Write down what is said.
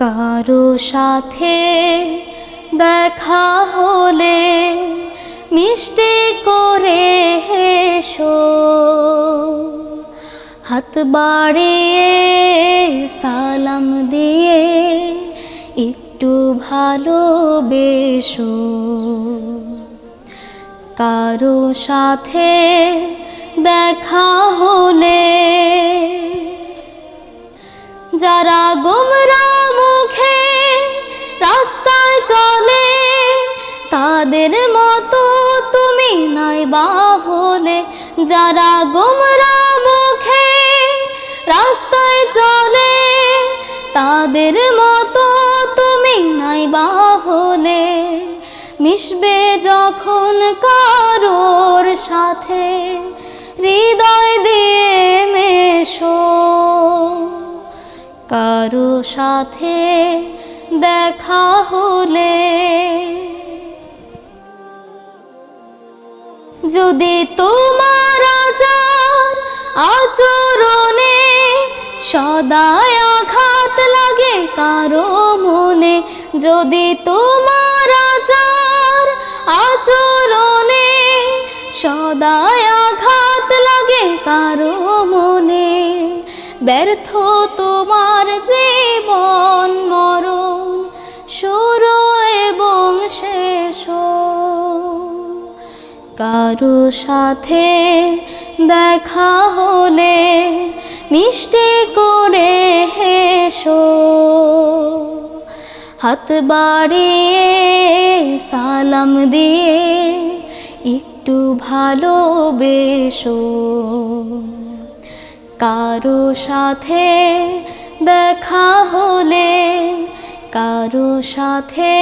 কারও সাথে দেখা হলে মিষ্টি করে হেসো। হাত বাড়িয়ে সালাম দিয়ে একটু ভালোবেসো। কারও সাথে দেখা হলে যারা গুমরা রাস্তায় চলে, তাদের মতো তুমি নাই হলে যারা গুমরা মুখে রাস্তায় চলে, তাদের মতো তুমি নাই হলে মিশবে যখন কারোর সাথে, হৃদয় দিয়ে মেশো। কারও সাথে দেখা হলে যদি তোমার আচার আচরণে সদায় আঘাত লাগে কারও মনে, যদি তোমার আচার আচরণে সদায় আঘাত লাগে কারও মনে ব্যর্থ তোমার জীবন মরণ শুরু এবং শেষ। কারও সাথে দেখা হলে মিষ্টি করে হেসো। হাত বাড়িয়ে সালাম দিয়ে একটু ভালোবেসো। কারও সাথে দেখা হলে কারও সাথে